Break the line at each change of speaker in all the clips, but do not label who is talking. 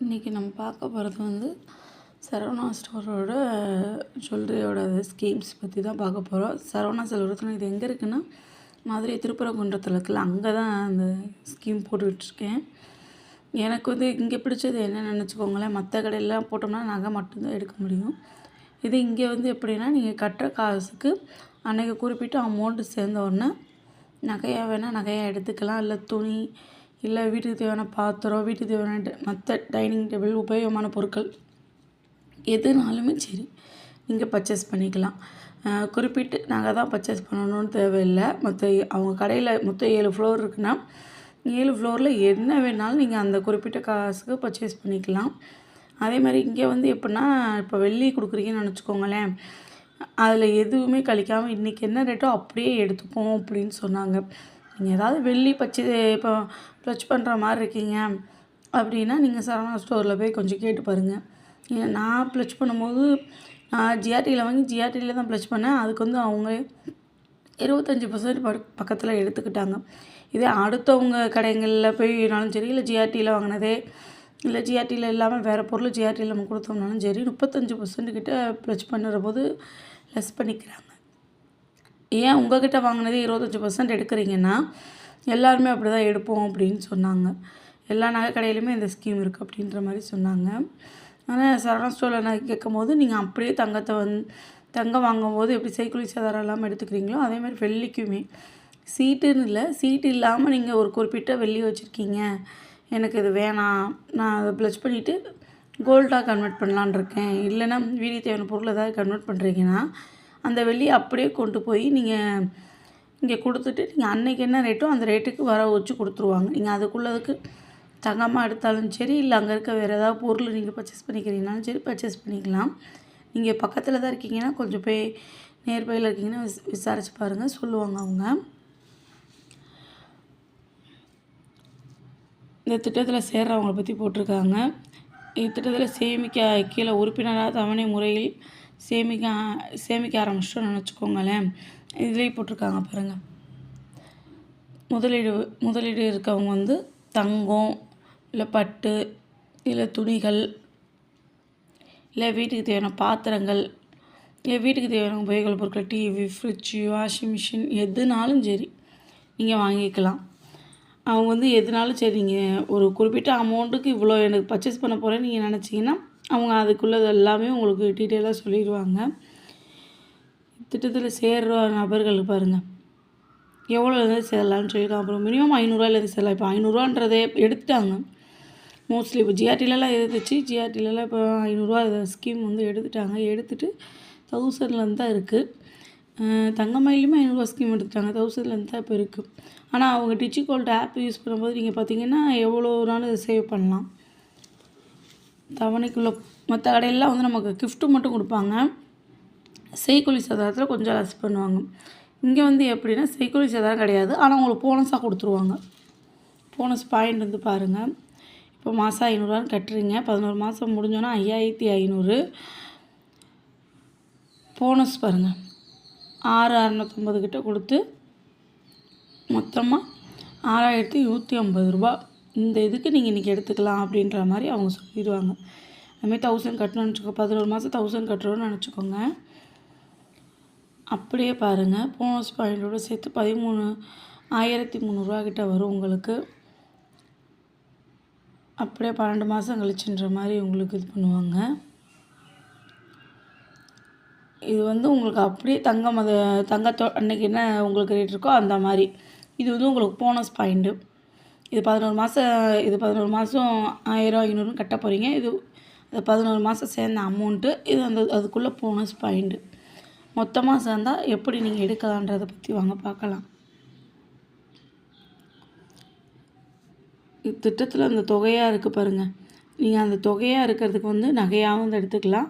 இன்றைக்கி நம்ம பார்க்க போகிறது வந்து சரவணா ஸ்டோரோட ஜுவல்லரியோட ஸ்கீம்ஸ் பற்றி தான் பார்க்க போகிறோம் சரவணா செல்வரத்னம் இது எங்கே இருக்குன்னா மதுரை திருப்பரங்குன்றத்தில் இருக்குல்ல அங்கே தான் அந்த ஸ்கீம் போட்டுக்கிட்டுருக்கேன் எனக்கு வந்து இங்கே பிடிச்சது என்னென்னு நினச்சிக்கோங்களேன் மற்ற கடையிலாம் போட்டோம்னா நகை மட்டும்தான் எடுக்க முடியும். இது இங்கே வந்து எப்படின்னா நீங்கள் கட்டுற காசுக்கு அன்றைக்கி குறிப்பிட்ட அமௌண்ட்டு சேர்ந்த உடனே நகையாக வேணால் நகையாக எடுத்துக்கலாம். இல்லை துணி இல்லை வீட்டுக்கு தேவையான பாத்திரம் வீட்டுக்கு தேவையான மற்ற டைனிங் டேபிள் உபயோகமான பொருட்கள். எதுனாலுமே சரி நீங்கள் பர்ச்சேஸ் பண்ணிக்கலாம். குறிப்பிட்டு நாங்கள் தான் பர்ச்சேஸ் பண்ணணும்னு தேவையில்லை. மற்ற அவங்க கடையில் மொத்தம் ஏழு ஃப்ளோர் இருக்குன்னா ஏழு ஃப்ளோரில் என்ன வேணாலும் நீங்கள் அந்த குறிப்பிட்ட காசுக்கு பர்ச்சேஸ் பண்ணிக்கலாம். அதே மாதிரி இங்கே வந்து எப்படின்னா இப்போ வெள்ளி கொடுக்குறீங்கன்னு நினச்சிக்கோங்களேன். அதில் எதுவுமே கழிக்காமல் இன்றைக்கி என்ன ரேட்டோ அப்படியே எடுத்துப்போம் அப்படின்னு சொன்னாங்க. நீங்கள் ஏதாவது வெள்ளி பச்சு இப்போ ப்ளச் பண்ணுற மாதிரி இருக்கீங்க அப்படின்னா நீங்கள் சரவணா ஸ்டோரில் போய் கொஞ்சம் கேட்டு பாருங்கள் ஏன்னா நான் ப்ளச் பண்ணும்போது நான் ஜிஆர்டியில் வாங்கி ஜிஆர்டியில் தான் ப்ளச் பண்ணேன். அதுக்கு வந்து அவங்க இருபத்தஞ்சி பர்சன்ட் பக்கத்தில் எடுத்துக்கிட்டாங்க. இதே அடுத்தவங்க கடைகளில் போய்னாலும் சரி இல்லை ஜிஆர்டியில் வாங்கினதே இல்லை ஜிஆர்டியில் இல்லாமல் வேறு பொருள் ஜிஆர்டியில் நம்ம கொடுத்தோம்னாலும் சரி முப்பத்தஞ்சு பர்சன்ட் கிட்ட ப்ளச் பண்ணுற போது லெஸ் பண்ணிக்கிறாங்க. ஏன் உங்ககிட்ட வாங்கினதே இருபத்தஞ்சி பர்சன்ட் எடுக்கிறீங்கன்னா எல்லாருமே அப்படி தான் எடுப்போம் அப்படின்னு சொன்னாங்க. எல்லா நகை கடையிலுமே இந்த ஸ்கீம் இருக்குது அப்படின்ற மாதிரி சொன்னாங்க. ஆனால் சரணா ஸ்டோரில் நான் கேட்கும் போது நீங்கள் அப்படியே தங்கத்தை வந்து தங்கம் வாங்கும்போது எப்படி சைக்கிள் சேதாரம் இல்லாமல் எடுத்துக்கிறீங்களோ அதே மாதிரி வெள்ளிக்குமே. சீட்டுன்னு இல்லை சீட்டு இல்லாமல் நீங்கள் ஒரு குறிப்பிட்ட வெள்ளி வச்சுருக்கீங்க. எனக்கு இது வேணாம். நான் அதை ப்ளச் பண்ணிவிட்டு கோல்டாக கன்வெர்ட் பண்ணலான் இருக்கேன். இல்லைன்னா வீடியோ தேவையான பொருள் ஏதாவது கன்வெர்ட் பண்ணுறீங்கன்னா அந்த வெள்ளியை அப்படியே கொண்டு போய் நீங்கள் இங்கே கொடுத்துட்டு நீங்கள் அன்றைக்கி என்ன ரேட்டோ அந்த ரேட்டுக்கு வர வச்சு கொடுத்துருவாங்க. நீங்கள் அதுக்குள்ளதுக்கு தங்கமாக எடுத்தாலும் சரி இல்லை அங்கே இருக்க வேறு ஏதாவது பொருள் நீங்கள் பர்ச்சேஸ் பண்ணிக்கிறீங்கனாலும் சரி பர்ச்சேஸ் பண்ணிக்கலாம். நீங்கள் பக்கத்தில் தான் இருக்கீங்கன்னா கொஞ்சம் போய் நேர்பையில் இருக்கீங்கன்னா விஸ் விசாரித்து பாருங்கள் சொல்லுவாங்க அவங்க. இந்த திட்டத்தில் சேர்கிறவங்களை பற்றி போட்டிருக்காங்க. இத்திட்டத்தில் சேமிக்க கீழே உறுப்பினராக தவணை முறையில் சேமிக்க சேமிக்க ஆரம்பிச்சிட்டோம்னு நினச்சிக்கோங்களேன். இதுலேயே போட்டிருக்காங்க பாருங்கள் முதலீடு முதலீடு இருக்கவங்க வந்து தங்கம் இல்லை பட்டு இல்லை துணிகள் இல்லை வீட்டுக்கு தேவையான பாத்திரங்கள் இல்லை வீட்டுக்கு தேவையான உபயோக பொருட்கள் டிவி ஃப்ரிட்ஜு வாஷிங் மிஷின் எதுனாலும் சரி நீங்கள் வாங்கிக்கலாம். அவங்க வந்து எதுனாலும் சரி நீங்கள் ஒரு குறிப்பிட்ட அமௌண்ட்டுக்கு இவ்வளோ எனக்கு பர்ச்சேஸ் பண்ண போகிறேன்னு நீங்கள் நினச்சிங்கன்னா அவங்க அதுக்குள்ளது எல்லாமே உங்களுக்கு டீட்டெயிலாக சொல்லிடுவாங்க. திட்டத்தில் சேர்கிற நபர்கள் பாருங்கள் எவ்வளோலேருந்து சேரலாம்னு சொல்லியிருக்காங்க. அப்புறம் மினிமம் ஐநூறுரூவாலேருந்து சேரலாம். இப்போ ஐநூறுரூவான்றதே எடுத்துட்டாங்க. மோஸ்ட்லி இப்போ ஜிஆர்டிலலாம் இருந்துச்சு. ஜிஆர்டிலலாம் இப்போ ஐநூறுரூவா ஸ்கீம் வந்து எடுத்துட்டாங்க. எடுத்துகிட்டு தௌசண்ட்லேருந்து தான் இருக்குது தங்கமயிலுமே ஐநூறுரூவா ஸ்கீம் எடுத்துட்டாங்க. தௌசண்ட்லேருந்து தான் இப்போ இருக்குது ஆனால் அவங்க டிஜிகோல்ட் ஆப் யூஸ் பண்ணும்போது நீங்கள் பார்த்தீங்கன்னா எவ்வளோ நாள் சேவ் பண்ணலாம். தவணைக்குள்ளே மற்ற கடையெல்லாம் வந்து நமக்கு கிஃப்ட்டு மட்டும் கொடுப்பாங்க. செய்கூலி சதாரத்தில் கொஞ்சம் லெஸ் பண்ணுவாங்க. இங்கே வந்து எப்படின்னா செய்கூலி சதாரம் கிடையாது. ஆனால் உங்களுக்கு போனஸாக கொடுத்துருவாங்க. போனஸ் பாயிண்ட் வந்து பாருங்கள் இப்போ மாதம் ஐநூறுரூவான்னு கட்டுறீங்க. பதினோரு மாதம் முடிஞ்சோன்னா ஐயாயிரத்தி ஐநூறு. போனஸ் பாருங்கள் ஆறு அறநூற்றம்பது கிட்ட கொடுத்து மொத்தமாக ஆறாயிரத்தி நூற்றி ஐம்பது ரூபா இந்த இதுக்கு நீங்கள் இன்றைக்கி எடுத்துக்கலாம் அப்படின்ற மாதிரி அவங்க சொல்லிடுவாங்க. அதுமாதிரி தௌசண்ட் கட்டணும்னு வச்சுக்கோங்க பதினோரு மாதம் தௌசண்ட் கட்டுறோன்னு நினச்சிக்கோங்க. அப்படியே பாருங்கள் போனஸ் பாயிண்டோட சேர்த்து பதிமூணு ஆயிரத்தி முந்நூறுரூவா கிட்ட வரும் உங்களுக்கு. அப்படியே பன்னெண்டு மாதம் கழிச்சுன்ற மாதிரி உங்களுக்கு இது பண்ணுவாங்க. இது வந்து உங்களுக்கு அப்படியே தங்கம் அது தங்கத்தோ அன்றைக்கி என்ன உங்களுக்கு ரேட் இருக்கோ அந்த மாதிரி. இது வந்து உங்களுக்கு போனஸ் பாயிண்ட்டு இது பதினோரு மாதம் இது பதினோரு மாதம் ஆயிரம் ஐநூறுன்னு கட்ட போகிறீங்க இது அது பதினோரு மாதம் சேர்ந்த அமௌண்ட்டு இது அந்த அதுக்குள்ளே போனஸ் பாயிண்ட்டு மொத்தமாக சேர்ந்தால் எப்படி நீங்கள் எடுக்கலான்றதை பற்றி வாங்க பார்க்கலாம். திட்டத்தில் அந்த தொகையாக இருக்குது பாருங்கள் நீங்கள் அந்த தொகையாக இருக்கிறதுக்கு வந்து நகையாகவும் வந்து எடுத்துக்கலாம்.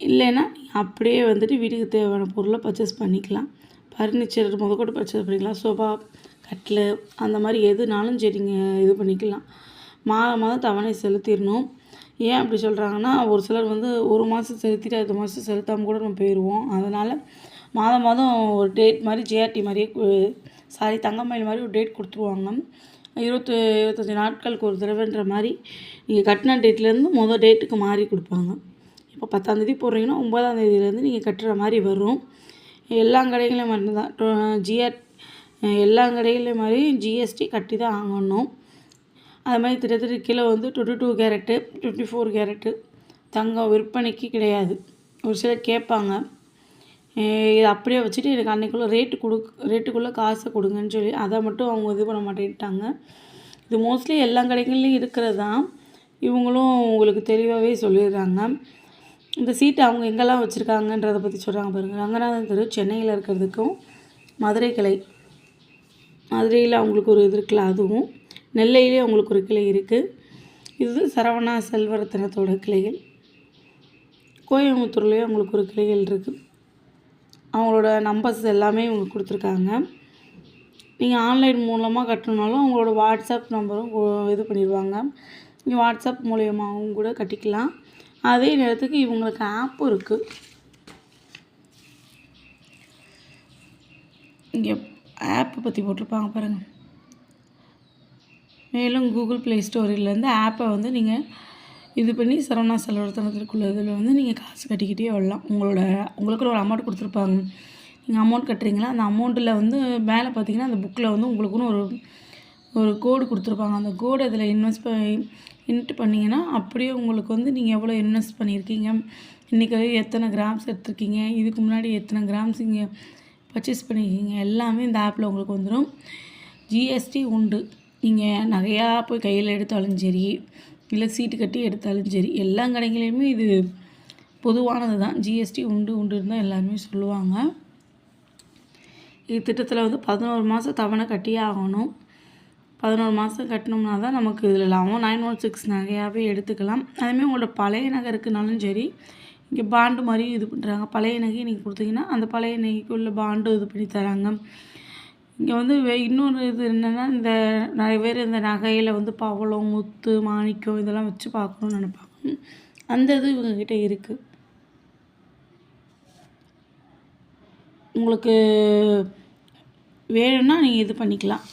இல்லைன்னா நீங்கள் அப்படியே வந்துட்டு வீட்டுக்கு தேவையான பொருளை பர்ச்சேஸ் பண்ணிக்கலாம். ஃபர்னிச்சர் முதக்கூட பர்ச்சேஸ் பண்ணிக்கலாம். சோஃபா கட்டில் அந்த மாதிரி எதுனாலும் சரிங்க இது பண்ணிக்கலாம். மாதம் மாதம் தவணை செலுத்திடணும். ஏன் அப்படி சொல்கிறாங்கன்னா ஒரு சிலர் வந்து ஒரு மாதம் செலுத்திட்டு அடுத்த மாதம் செலுத்தாமல் கூட நம்ம போயிடுவோம். அதனால் மாதம் மாதம் ஒரு டேட் மாதிரி ஜேஆர்டி மாதிரியே சாரி தங்கமயில் மாதிரி ஒரு டேட் கொடுத்துருவாங்க. இருபத்து இருபத்தஞ்சி நாட்களுக்கு ஒரு தடவைன்ற மாதிரி நீங்கள் கட்டின டேட்லேருந்து மொதல் டேட்டுக்கு மாறி கொடுப்பாங்க. இப்போ பத்தாந்தேதி போடுறீங்கன்னா ஒம்பதாந்தேதியிலேருந்து நீங்கள் கட்டுற மாதிரி வரும். எல்லா கடைகளையும் மட்டும்தான். ஜிஆர் எல்லா கடையிலையும் மாதிரி ஜிஎஸ்டி கட்டி தான் வாங்கணும் அது மாதிரி திட்டத்தட்ட கிலோ வந்து twenty two carat twenty four carat தங்கம் விற்பனைக்கு கிடையாது. ஒரு சிலர் கேட்பாங்க. இதை அப்படியே வச்சுட்டு எனக்கு அன்றைக்குள்ளே ரேட்டு கொடு ரேட்டுக்குள்ளே காசை கொடுங்கன்னு சொல்லி அதை மட்டும் அவங்க இது பண்ண மாட்டேன்ட்டாங்க. இது மோஸ்ட்லி எல்லா கடைகள்லையும் இருக்கிறது தான் இவங்களும் உங்களுக்கு தெளிவாகவே சொல்லிடுறாங்க. இந்த சீட்டை அவங்க எங்கெல்லாம் வச்சுருக்காங்கன்றதை பற்றி சொல்கிறாங்க பாருங்கள் ரங்கநாதன் தெரு சென்னையில் இருக்கிறதுக்கும் மதுரை கிளை மதுரையில் அவங்களுக்கு ஒரு இது இருக்குல்ல அதுவும். நெல்லையிலே அவங்களுக்கு ஒரு கிளை இருக்குது இது சரவணா செல்வரத்தனத்தோட கிளைகள். கோயம்புத்தூர்லேயும் அவங்களுக்கு ஒரு கிளைகள் இருக்குது அவங்களோட நம்பர்ஸ் எல்லாமே இவங்க கொடுத்துருக்காங்க. நீங்கள் ஆன்லைன் மூலமாக கட்டணுனாலும் அவங்களோட வாட்ஸ்அப் நம்பரும் இது பண்ணிடுவாங்க நீங்கள் வாட்ஸ்அப் மூலியமாகவும் கூட கட்டிக்கலாம். அதே நேரத்துக்கு இவங்களுக்கு ஆப்பும் இருக்குது இங்கே ஆப்பை பற்றி போட்டிருப்பாங்க பாருங்கள் மேலும் கூகுள் ப்ளே ஸ்டோரிலேருந்து ஆப்பை வந்து நீங்கள் இது பண்ணி சரவணா செலவர்த்தனத்திற்குள்ள இதில் வந்து நீங்கள் காசு கட்டிக்கிட்டே வரலாம். உங்களோட உங்களுக்கு ஒரு அமௌண்ட் கொடுத்துருப்பாங்க. நீங்கள் அமௌண்ட் கட்டுறீங்களா? அந்த அமௌண்ட்டில் வந்து மேலே பார்த்தீங்கன்னா அந்த புக்கில் வந்து உங்களுக்குன்னு ஒரு ஒரு கோடு கொடுத்துருப்பாங்க. அந்த கோடு அதில் இன்வெஸ்ட் பண்ணி இன்ட்டு பண்ணிங்கன்னா அப்படியே உங்களுக்கு வந்து நீங்கள் எவ்வளோ இன்வெஸ்ட் பண்ணியிருக்கீங்க? இன்றைக்கி எத்தனை கிராம்ஸ் எடுத்திருக்கீங்க? இதுக்கு முன்னாடி எத்தனை கிராம்ஸ் இங்கே பர்ச்சேஸ் பண்ணிக்கிங்க எல்லாமே இந்த ஆப்பில் உங்களுக்கு வந்துடும் ஜிஎஸ்டி உண்டு. நீங்கள் நகையாக போய் கையில் எடுத்தாலும் சரி இல்லை சீட்டு கட்டி எடுத்தாலும் சரி எல்லா கடைகளையுமே இது பொதுவானது தான் ஜிஎஸ்டி உண்டு உண்டுன்னு தான் எல்லாருமே சொல்லுவாங்க. இது திட்டத்தில் வந்து பதினோரு மாதம் தவணை கட்டியே ஆகணும். பதினோரு மாதம் கட்டினோம்னா தான் நமக்கு இதில் லாபம். நைன் ஒன் சிக்ஸ் நகையாகவே எடுத்துக்கலாம். அதுமாதிரி உங்களோட பழைய நகை இருக்குனாலும் சரி இங்கே பாண்டு மாதிரியும் இது பண்ணுறாங்க பழைய நகை நீங்கள் கொடுத்தீங்கன்னா அந்த பழைய நகைக்குள்ள பாண்டு இது பண்ணி தராங்க. இங்கே வந்து இன்னொரு இது என்னென்னா இந்த நிறைய பேர் இந்த நகையில் வந்து பவளம் முத்து மாணிக்கம் இதெல்லாம் வச்சு பார்க்கணுன்னு நினைப்பாங்க. அந்த இது இவங்கக்கிட்ட இருக்குது உங்களுக்கு வேணும்னா நீங்கள் இது பண்ணிக்கலாம்.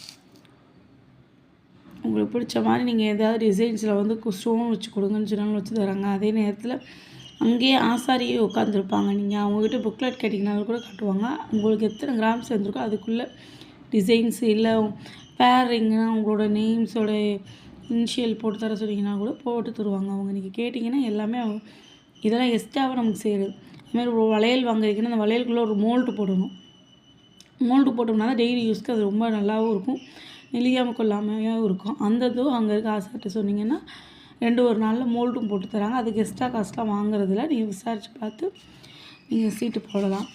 உங்களுக்கு பிடிச்ச மாதிரி நீங்கள் ஏதாவது டிசைன்ஸில் வந்து ஸ்டோன் வச்சு கொடுங்கன்னு சொன்னாலும் வச்சு தராங்க. அதே நேரத்தில் அங்கேயே ஆசாரியே உட்காந்துருப்பாங்க நீங்கள் அவங்கக்கிட்ட புக்லெட் கேட்டிங்கனாலும் கூட காட்டுவாங்க. உங்களுக்கு எத்தனை கிராம்ஸ் இருந்திருக்கோ அதுக்குள்ளே டிசைன்ஸ் இல்லை. பேரிங்னா உங்களோட நேம்ஸோட இனிஷியல் போட்டு தர சொன்னீங்கன்னா கூட போட்டு தருவாங்க. அவங்க நீங்கள் கேட்டிங்கன்னா எல்லாமே இதெல்லாம் எக்ஸ்ட்ராவாக நமக்கு செய்யுது அதுமாதிரி ஒரு வளையல் வாங்குறீங்கன்னா அந்த வளையலுக்குள்ளே ஒரு மோல்டு போடணும். மோல்டு போட்டோம்னா தான் டெய்லி யூஸ்க்கு அது ரொம்ப நல்லாவும் இருக்கும். நெளியாமல் கொள்ளாமையும் இருக்கும். அந்த இதுவும் அங்கே இருக்க ஆசார்கிட்ட சொன்னீங்கன்னா ரெண்டு ஒரு நாளில் மோல்டும் போட்டு தராங்க. அதுக்கு எக்ஸ்ட்ரா காஸ்ட்லாம் வாங்குறதில்ல. நீங்கள் விசாரித்து பார்த்து நீங்கள் சீட்டு போடலாம்.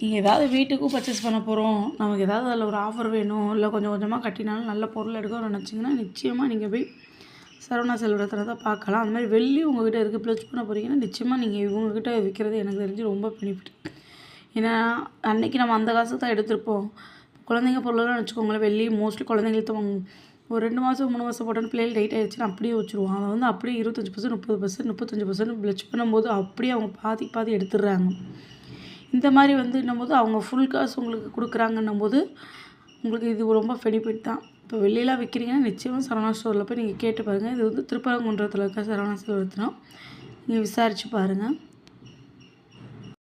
நீங்கள் ஏதாவது வீட்டுக்கும் பர்ச்சேஸ் பண்ண போகிறோம் நமக்கு ஏதாவது அதில் ஒரு ஆஃபர் வேணும். இல்லை கொஞ்சம் கொஞ்சமாக கட்டினாலும் நல்ல பொருள் எடுக்கணும்னு நினச்சிங்கன்னா நிச்சயமாக நீங்கள் போய் சரவணா செல்வரத்தில் தான் பார்க்கலாம். அந்த மாதிரி வெள்ளி உங்கள்கிட்ட இருக்குது ப்ளஸ் பண்ண போகிறீங்கன்னா நிச்சயமாக நீங்கள் இவங்ககிட்ட விற்கிறது எனக்கு தெரிஞ்சு ரொம்ப பெனிஃபிட் ஏன்னா அன்றைக்கி நம்ம அந்த காசு தான் எடுத்திருப்போம். குழந்தைங்க பொருளெல்லாம் வச்சுக்கோங்களேன் வெள்ளி மோஸ்ட்லி குழந்தைங்களுக்கு வாங்க ஒரு ரெண்டு மாதம் மூணு மாதம் போட்டோன்னு பிள்ளைகள் டைட் ஆகிடுச்சுன்னா அப்படியே வச்சுருவோம் அதை வந்து அப்படியே இருபத்தஞ்சி பர்சன்ட் முப்பது பர்சன்ட் முப்பத்தஞ்சு பர்சன்ட் ப்ளச் பண்ணும்போது அப்படியே அவங்க பாதி பாதி எடுத்துடுறாங்க. இந்த மாதிரி வந்து போது அவங்க ஃபுல் காசு உங்களுக்கு கொடுக்குறாங்கன்னும் போது உங்களுக்கு இது ரொம்ப பெனிஃபிட் தான். இப்போ வெளியெல்லாம் விற்கிறீங்கன்னா நிச்சயமாக சரவணா ஸ்டோரில் போய் நீங்கள் கேட்டு பாருங்கள் இது வந்து திருப்பரங்குன்றத்தில் இருக்க சரவணா செல்வரத்தினம் நீங்கள் விசாரித்து பாருங்கள்